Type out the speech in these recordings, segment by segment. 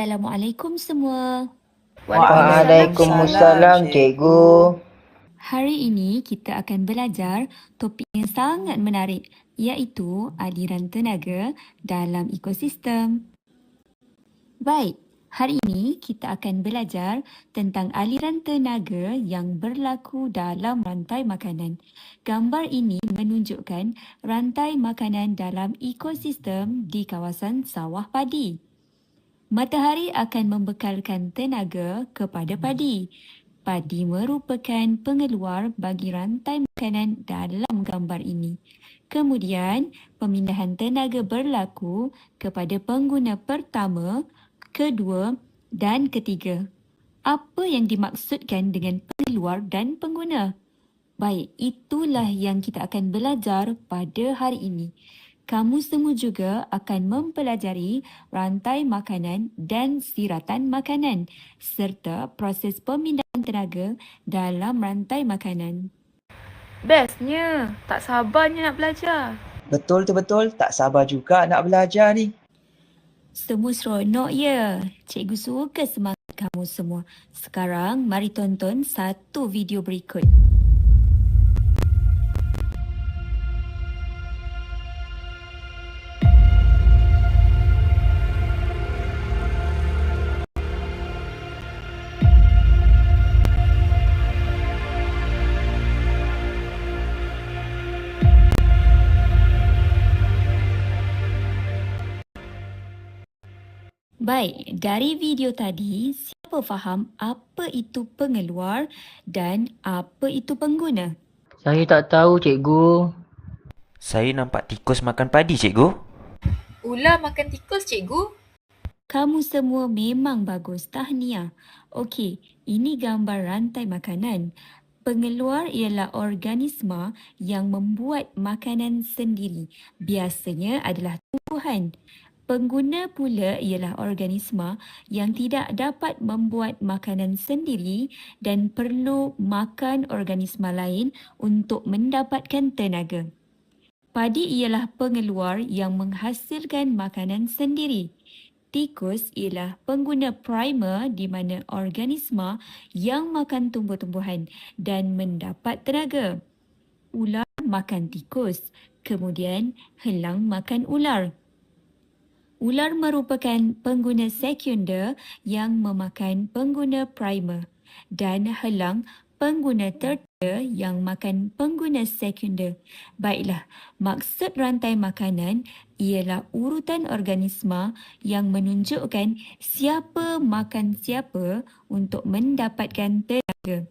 Assalamualaikum semua. Waalaikumsalam, cikgu. Hari ini kita akan belajar topik yang sangat menarik iaitu aliran tenaga dalam ekosistem. Baik, hari ini kita akan belajar tentang aliran tenaga yang berlaku dalam rantai makanan. Gambar ini menunjukkan rantai makanan dalam ekosistem di kawasan sawah padi. Matahari akan membekalkan tenaga kepada padi. Padi merupakan pengeluar bagi rantai makanan dalam gambar ini. Kemudian, pemindahan tenaga berlaku kepada pengguna pertama, kedua dan ketiga. Apa yang dimaksudkan dengan pengeluar dan pengguna? Baik, itulah yang kita akan belajar pada hari ini kamu semua juga akan mempelajari rantai makanan dan siratan makanan serta proses pemindahan tenaga dalam rantai makanan. Bestnya. Tak sabarnya nak belajar. Betul tu betul, tak sabar juga nak belajar ni. Semua seronok ya. Cikgu suka semangat kamu semua. Sekarang mari tonton satu video berikut. Baik, dari video tadi, siapa faham apa itu pengeluar dan apa itu pengguna? Saya tak tahu, cikgu. Saya nampak tikus makan padi, cikgu. Ular makan tikus, cikgu. Kamu semua memang bagus, tahniah. Okey, ini gambar rantai makanan. Pengeluar ialah organisma yang membuat makanan sendiri. Biasanya adalah tumbuhan. Pengguna pula ialah organisma yang tidak dapat membuat makanan sendiri dan perlu makan organisma lain untuk mendapatkan tenaga. Padi ialah pengeluar yang menghasilkan makanan sendiri. Tikus ialah pengguna primer di mana organisma yang makan tumbuh-tumbuhan dan mendapat tenaga. Ular makan tikus, kemudian helang makan ular. Ular merupakan pengguna sekunder yang memakan pengguna primer dan helang pengguna tertier yang makan pengguna sekunder. Baiklah, maksud rantai makanan ialah urutan organisma yang menunjukkan siapa makan siapa untuk mendapatkan tenaga.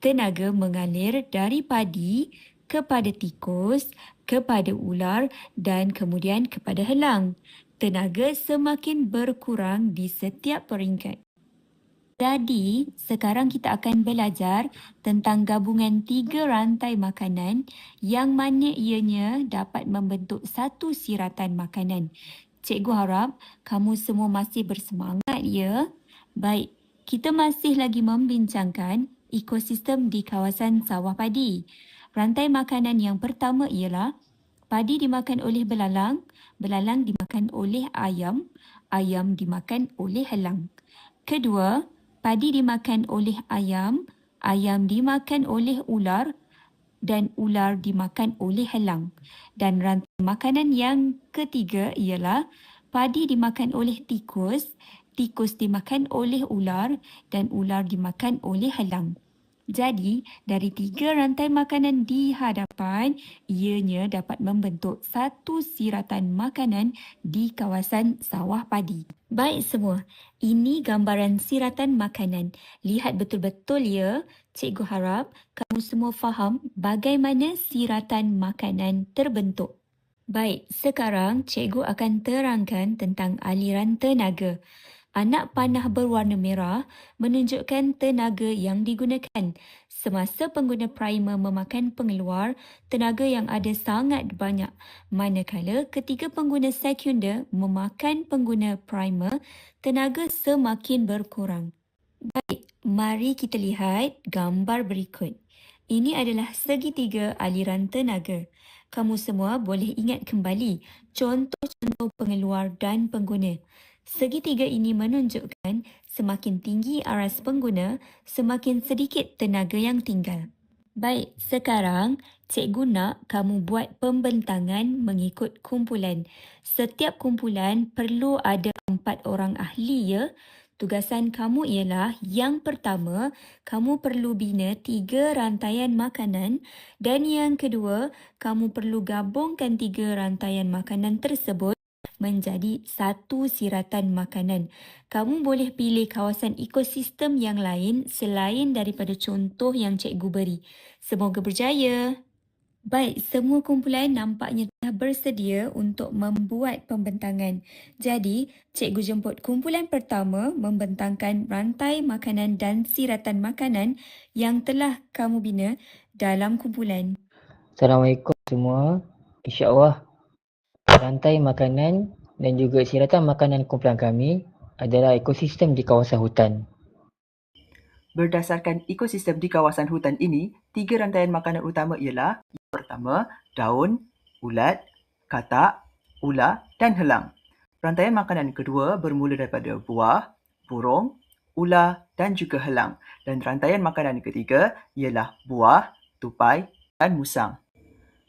Tenaga mengalir dari padi kepada tikus, kepada ular dan kemudian kepada helang tenaga semakin berkurang di setiap peringkat. Jadi, sekarang kita akan belajar tentang gabungan tiga rantai makanan yang mana ianya dapat membentuk satu siratan makanan. Cikgu harap kamu semua masih bersemangat ya. Baik, kita masih lagi membincangkan ekosistem di kawasan sawah padi. Rantai makanan yang pertama ialah padi dimakan oleh belalang, belalang dimakan oleh ayam, ayam dimakan oleh helang. Kedua, padi dimakan oleh ayam, ayam dimakan oleh ular dan ular dimakan oleh helang. Dan rantai makanan yang ketiga ialah padi dimakan oleh tikus, tikus dimakan oleh ular dan ular dimakan oleh helang. Jadi, dari tiga rantai makanan di hadapan, ianya dapat membentuk satu siratan makanan di kawasan sawah padi. Baik semua, ini gambaran siratan makanan. Lihat betul-betul ya. Cikgu harap kamu semua faham bagaimana siratan makanan terbentuk. Baik, sekarang cikgu akan terangkan tentang aliran tenaga. Anak panah berwarna merah menunjukkan tenaga yang digunakan. Semasa pengguna primer memakan pengeluar, tenaga yang ada sangat banyak. Manakala ketika pengguna sekunder memakan pengguna primer, tenaga semakin berkurang. Baik, mari kita lihat gambar berikut. Ini adalah segitiga aliran tenaga. Kamu semua boleh ingat kembali contoh-contoh pengeluar dan pengguna. Segitiga ini menunjukkan semakin tinggi aras pengguna, semakin sedikit tenaga yang tinggal. Baik, sekarang cikgu nak kamu buat pembentangan mengikut kumpulan. Setiap kumpulan perlu ada empat orang ahli ya. Tugasan kamu ialah yang pertama, kamu perlu bina tiga rantaian makanan dan yang kedua, kamu perlu gabungkan tiga rantaian makanan tersebut menjadi satu siratan makanan. Kamu boleh pilih kawasan ekosistem yang lain selain daripada contoh yang cikgu beri. Semoga berjaya. Baik, semua kumpulan nampaknya telah bersedia untuk membuat pembentangan. Jadi, cikgu jemput kumpulan pertama membentangkan rantai makanan dan siratan makanan yang telah kamu bina dalam kumpulan. Assalamualaikum semua. InsyaAllah rantai makanan dan juga siratan makanan kumpulan kami adalah ekosistem di kawasan hutan. Berdasarkan ekosistem di kawasan hutan ini, tiga rantaian makanan utama ialah pertama, daun, ulat, katak, ular dan helang. Rantaian makanan kedua bermula daripada buah, burung, ular dan juga helang. Dan rantaian makanan ketiga ialah buah, tupai dan musang.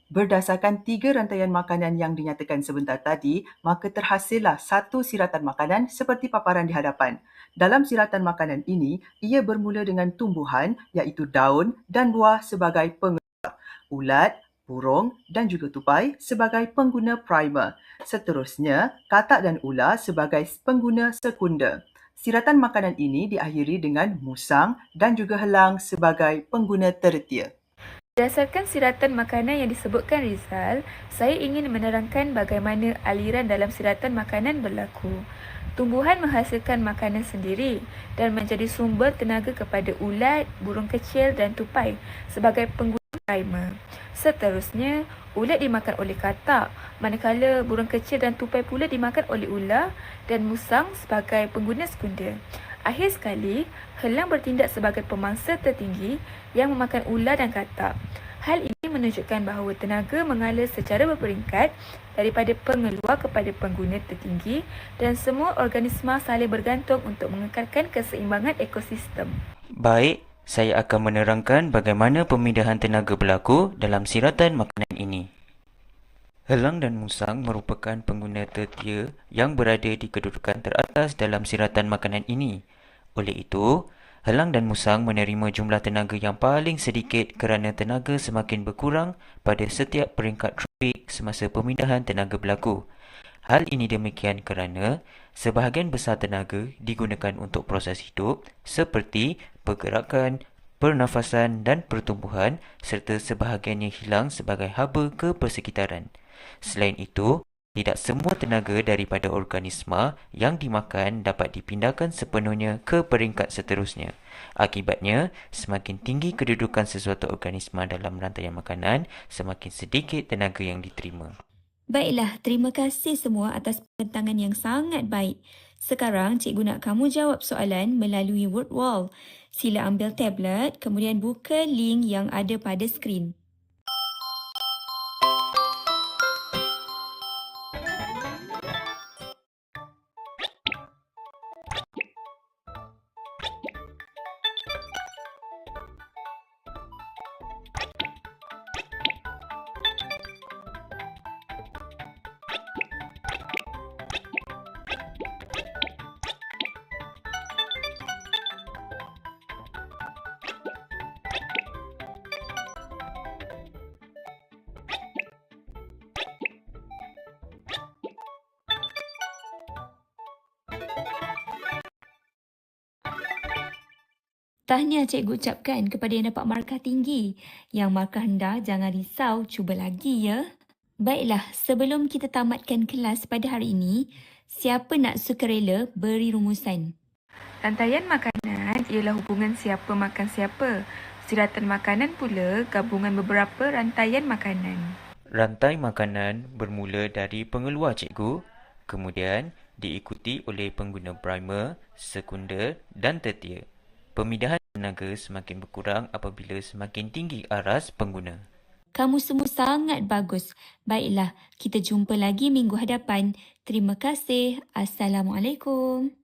Berdasarkan tiga rantaian makanan yang dinyatakan sebentar tadi, maka terhasillah satu siratan makanan seperti paparan di hadapan. Dalam siratan makanan ini, ia bermula dengan tumbuhan iaitu daun dan buah sebagai pengeluar, ulat, burung dan juga tupai sebagai pengguna primer. Seterusnya, katak dan ular sebagai pengguna sekunder. Siratan makanan ini diakhiri dengan musang dan juga helang sebagai pengguna tertier. Berdasarkan siratan makanan yang disebutkan Rizal, saya ingin menerangkan bagaimana aliran dalam siratan makanan berlaku. Tumbuhan menghasilkan makanan sendiri dan menjadi sumber tenaga kepada ulat, burung kecil dan tupai sebagai pengguna primer. Seterusnya, ulat dimakan oleh katak, manakala burung kecil dan tupai pula dimakan oleh ular dan musang sebagai pengguna sekunder. Akhir sekali, helang bertindak sebagai pemangsa tertinggi yang memakan ular dan katak. Hal ini menunjukkan bahawa tenaga mengalir secara berperingkat daripada pengeluar kepada pengguna tertinggi dan semua organisma saling bergantung untuk mengekalkan keseimbangan ekosistem. Baik, saya akan menerangkan bagaimana pemindahan tenaga berlaku dalam siratan makanan ini. Helang dan musang merupakan pengguna tertier yang berada di kedudukan teratas dalam siratan makanan ini. Oleh itu, helang dan musang menerima jumlah tenaga yang paling sedikit kerana tenaga semakin berkurang pada setiap peringkat tropik semasa pemindahan tenaga berlaku. Hal ini demikian kerana sebahagian besar tenaga digunakan untuk proses hidup seperti pergerakan, pernafasan dan pertumbuhan serta sebahagiannya hilang sebagai haba ke persekitaran. Selain itu, tidak semua tenaga daripada organisma yang dimakan dapat dipindahkan sepenuhnya ke peringkat seterusnya. Akibatnya, semakin tinggi kedudukan sesuatu organisma dalam rantaian makanan, semakin sedikit tenaga yang diterima. Baiklah, terima kasih semua atas pembentangan yang sangat baik. Sekarang cikgu nak kamu jawab soalan melalui word wall. Sila ambil tablet, kemudian buka link yang ada pada skrin. Tahniah cikgu ucapkan kepada yang dapat markah tinggi. Yang markah rendah jangan risau, cuba lagi ya. Baiklah, sebelum kita tamatkan kelas pada hari ini, siapa nak sukarela beri rumusan? Rantaian makanan ialah hubungan siapa makan siapa. Siratan makanan pula gabungan beberapa rantaian makanan. Rantai makanan bermula dari pengeluar cikgu, kemudian diikuti oleh pengguna primer, sekunder dan tertier. Pemindahan tenaga semakin berkurang apabila semakin tinggi aras pengguna. Kamu semua sangat bagus. Baiklah, kita jumpa lagi minggu hadapan. Terima kasih. Assalamualaikum.